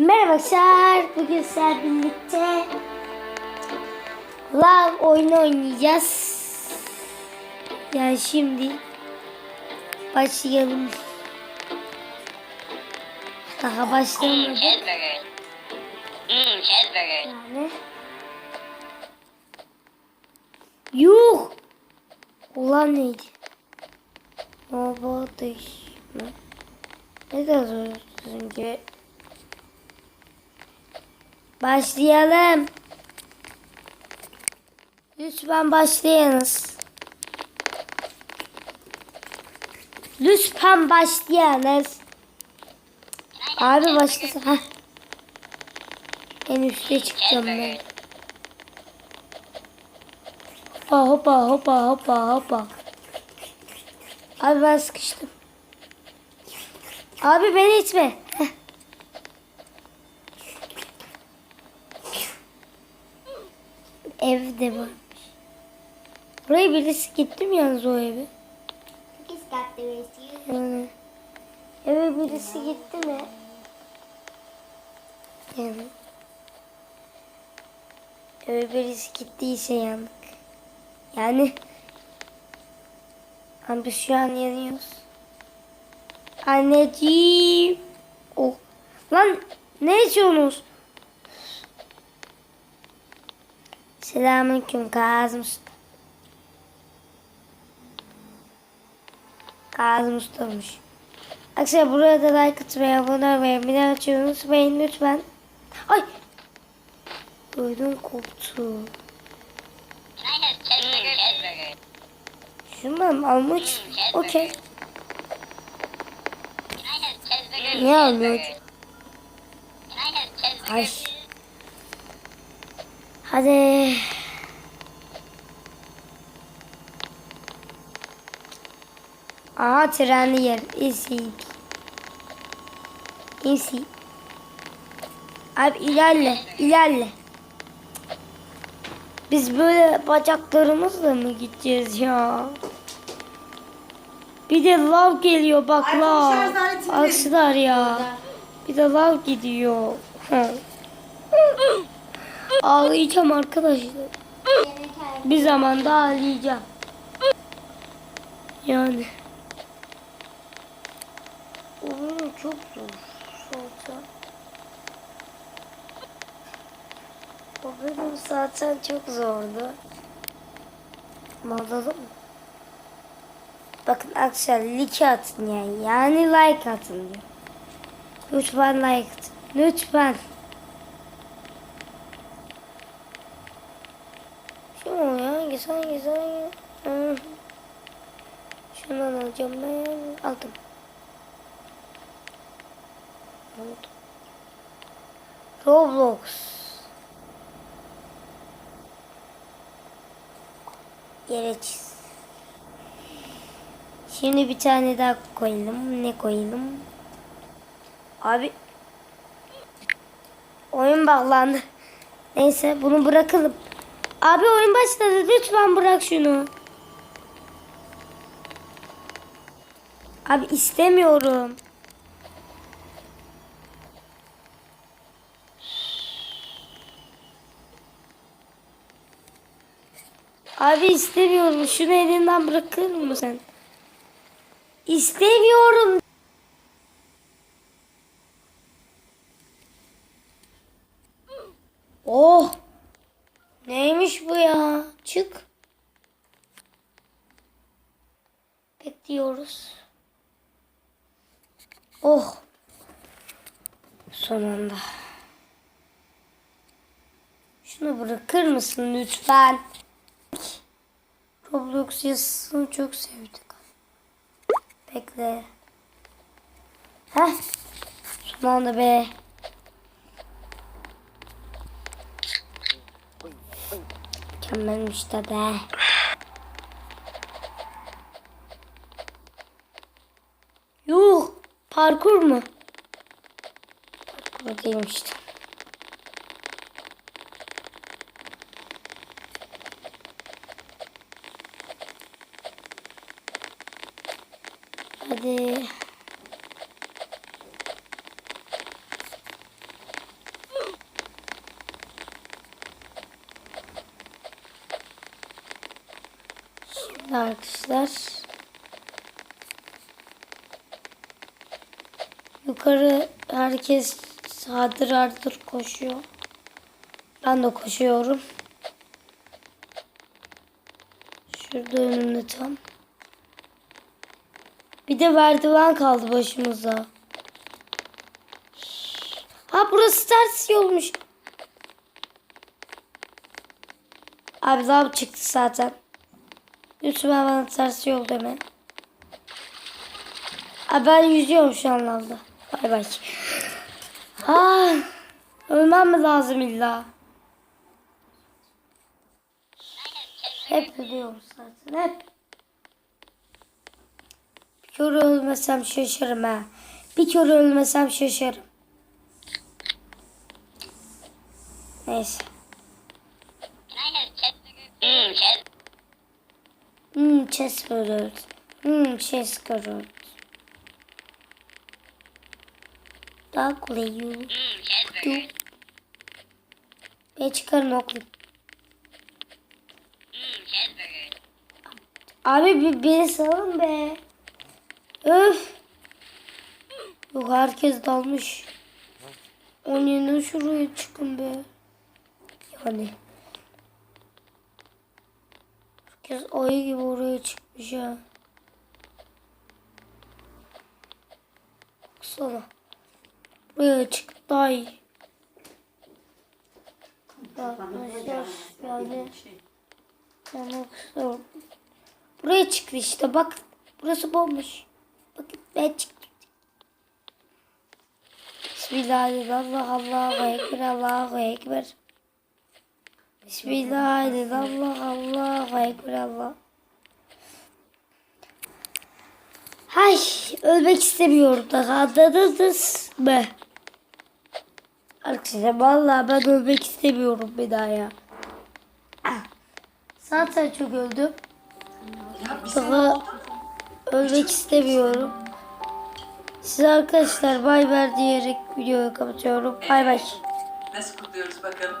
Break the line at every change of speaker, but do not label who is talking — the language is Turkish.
Merhaba arkadaşlar. Bugün sizlerle birlikte Love oyunu oynayacağız. Yani şimdi başlayalım. Daha başlamadık yani. Yuh! Ulan neydi? Baba dış mı? Ne kadar zorsun ki? Başlayalım. Lütfen başlayınız. Lütfen başlayınız. Abi başlasın. Heh. En üstte çıkacağım ben. Hoppa hoppa hoppa hoppa hoppa. Abi ben sıkıştım. Abi beni itme. Evde varmış. Buraya birisi gitti mi yalnız o eve? Yani. Eve birisi gitti mi? Yani. Eve birisi gittiyse yandık. Yani. Ama biz şu an yanıyoruz. Anneciğim. Oh. Lan ne içiyorsunuz? Selamünaleyküm Kazım Usta. Kazım Usta'mış. Arkadaşlar burada like atmayı, abone olmayı, bildirim açmayı unutmayın lütfen. Ay! Ödüm koptu. Şundan almak Okey.
Can I have
Hadi. Aha trenli yer. Easy. Easy. Abi ilerle. ilerle. Biz böyle bacaklarımızla mı gideceğiz ya? Bir de lav geliyor bak lav. Aksılar ya. Bir de lav gidiyor. Ağlayacağım arkadaşlar. Bir zamanda ağlayacağım. Yani. Oyun çok zor. Zaten. O bölüm zaten çok zordu. Anladın mı? Bakın arkadaşlar like atın yani. Yani like atın diyor. Lütfen like atın. Lütfen. Şu mu ya? Hangisi hangisi hangisi? Hı. Şundan alacağım ben. Aldım. Roblox. Yere çiz. Şimdi bir tane daha koyalım. Ne koyalım? Abi. Oyun bağlandı. Neyse bunu bırakalım. Abi oyun başladı. Lütfen bırak şunu. Abi istemiyorum. Abi istemiyorum. Şunu elinden bırakır mısın? İstemiyorum. Oh. Neymiş bu ya? Çık. Bekliyoruz. Oh. Son anda. Şunu bırakır mısın lütfen? Roblox yazısını çok sevdik. Bekle. Heh. Son anda be. Mükemmelmiş de be. Parkur mu? Parkur değilmiş işte. Hadi. Şimdi arkadaşlar Yukarı herkes hardır hardır koşuyor. Ben de koşuyorum. Şurada önümde tam. Bir de merdiven kaldı başımıza. Ha burası ters yolmuş. Abi lav çıktı zaten. Lütfen bana ters yol deme. Abi ben yüzüyorum şu an. Bay bay. Ah, ölmem mi lazım illa? Hep ölüyorum zaten hep. Bir kere ölmesem şaşarım ha. Bir kere ölmesem şaşarım. Neyse.
Mm.
Hmm, chest görüyoruz. Hmm, chest görüyoruz. Dogly you.
Mm, chest
Do.
burger.
E çıkarın oklu. Abi bir beni salın be. Öf. Yok herkes dalmış. Onun yerine şuraya çıkın be. Yani. Herkes ayı gibi oraya çıkmış ha. Baksana. Buraya çık daha iyi. Arkadaşlar yani Yanmak istiyorum. Buraya çıktı işte bak. Burası bomboş. Bakın ben çıktım. Bismillahirrahmanirrahim. Allahu Ekber. Allahu Ekber. Bismillahirrahmanirrahim. Allahu Ekber. Allah. Hay ölmek istemiyorum da anladınız mı? Arkadaşlar vallahi ben ölmek istemiyorum bir daha ya. Zaten çok öldüm. Daha ölmek istemiyorum. Size arkadaşlar bay ver diyerek videoyu kapatıyorum. Bay bay.
Nasıl kutluyoruz bakalım?